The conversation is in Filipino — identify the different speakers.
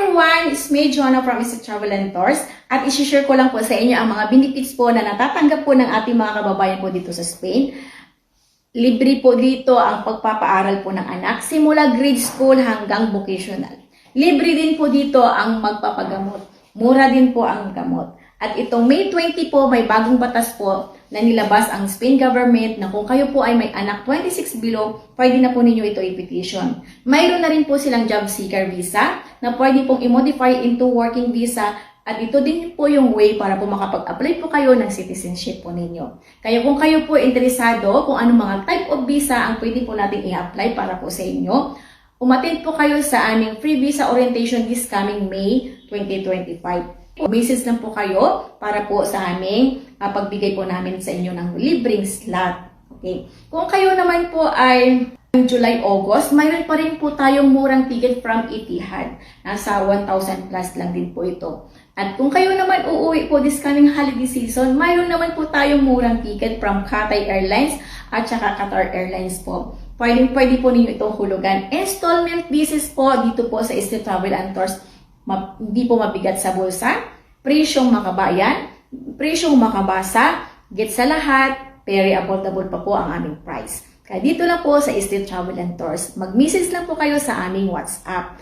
Speaker 1: everyone! It's me, Jonah from Mr. Travel and Tours at isi-share ko lang po sa inyo ang mga benefits po na natatanggap po ng ating mga kababayan po dito sa Spain. Libre po dito ang pagpapaaral po ng anak simula grade school hanggang vocational. Libre din po dito ang magpapagamot. Mura din po ang gamot. At itong May 20 po, may bagong batas po na nilabas ang Spain government na kung kayo po ay may anak 26 below, pwede na po ninyo ito i-petition. Mayroon na rin po silang job seeker visa na pwede pong i-modify into working visa at ito din po yung way para po makapag-apply po kayo ng citizenship po ninyo. Kaya kung kayo po interesado kung anong mga type of visa ang pwede po natin i-apply para po sa inyo, umattend po kayo sa aming free visa orientation this coming May 2025. Message lang po kayo para po sa aming uh, pagbigay po namin sa inyo ng libreng slot. Okay. Kung kayo naman po ay July, August, mayroon pa rin po tayong murang ticket from Etihad. Nasa 1,000 plus lang din po ito. At kung kayo naman uuwi po this coming holiday season, mayroon naman po tayong murang ticket from Cathay Airlines at saka Qatar Airlines po. Pwede, pwede po ninyo itong hulugan. Installment basis po dito po sa East Travel and Tours hindi po mabigat sa bulsa, presyong makabayan, presyong makabasa, get sa lahat, very affordable pa po ang aming price. Kaya dito lang po sa Estate Travel and Tours. Mag-message lang po kayo sa aming WhatsApp.